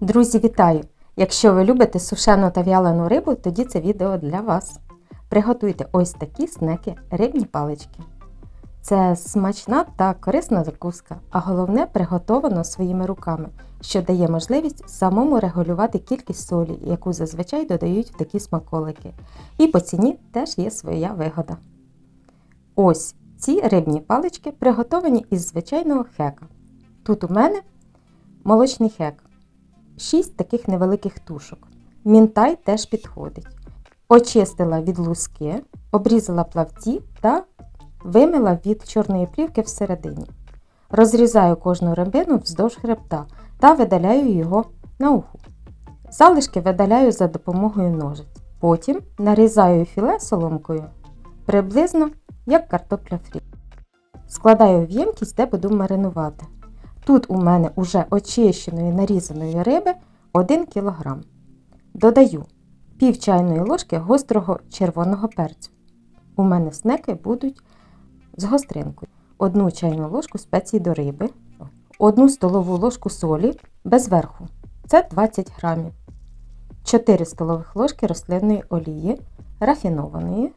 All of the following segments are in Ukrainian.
Друзі, вітаю! Якщо ви любите сушену та вялену рибу, тоді це відео для вас. Приготуйте ось такі снеки рибні палички. Це смачна та корисна закуска, а головне приготовано своїми руками, що дає можливість самому регулювати кількість солі, яку зазвичай додають в такі смаколики. І по ціні теж є своя вигода. Ось ці рибні палички приготовані із звичайного хека. Тут у мене молочний хек. 6 таких невеликих тушок. Мінтай теж підходить. Очистила від луски, обрізала плавці та вимила від чорної плівки всередині. Розрізаю кожну рибину вздовж хребта та видаляю його на уху. Залишки видаляю за допомогою ножиць. Потім нарізаю філе соломкою приблизно як картопля фрі. Складаю в ємкість, де буду маринувати. Тут у мене уже очищеної нарізаної риби 1 кг. Додаю пів чайної ложки гострого червоного перцю. У мене снеки будуть з гостринкою. 1 чайну ложку спецій до риби, 1 столову ложку солі без верху. Це 20 грамів. 4 столових ложки рослинної олії рафінованої.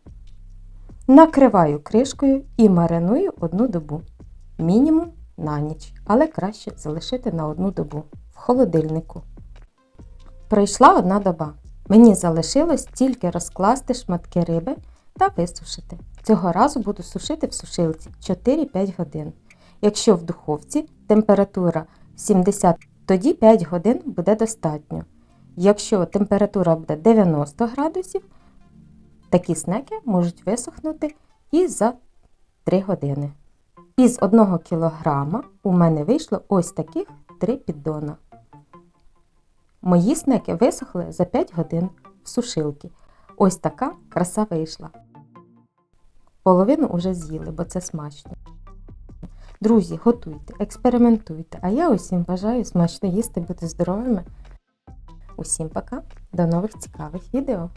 Накриваю кришкою і мариную одну добу. Мінімум на ніч, але краще залишити на одну добу в холодильнику. Пройшла одна доба. Мені залишилось тільки розкласти шматки риби та висушити. Цього разу буду сушити в сушилці 4-5 годин. Якщо в духовці температура 70, тоді 5 годин буде достатньо. Якщо температура буде 90 градусів, такі снеки можуть висохнути і за 3 години. Із 1 кг у мене вийшло ось таких 3 піддона. Мої снеки висохли за 5 годин в сушилці. Ось така краса вийшла. Половину уже з'їли, бо це смачно. Друзі, готуйте, експериментуйте, а я усім бажаю смачно їсти, бути здоровими. Усім пока, до нових цікавих відео!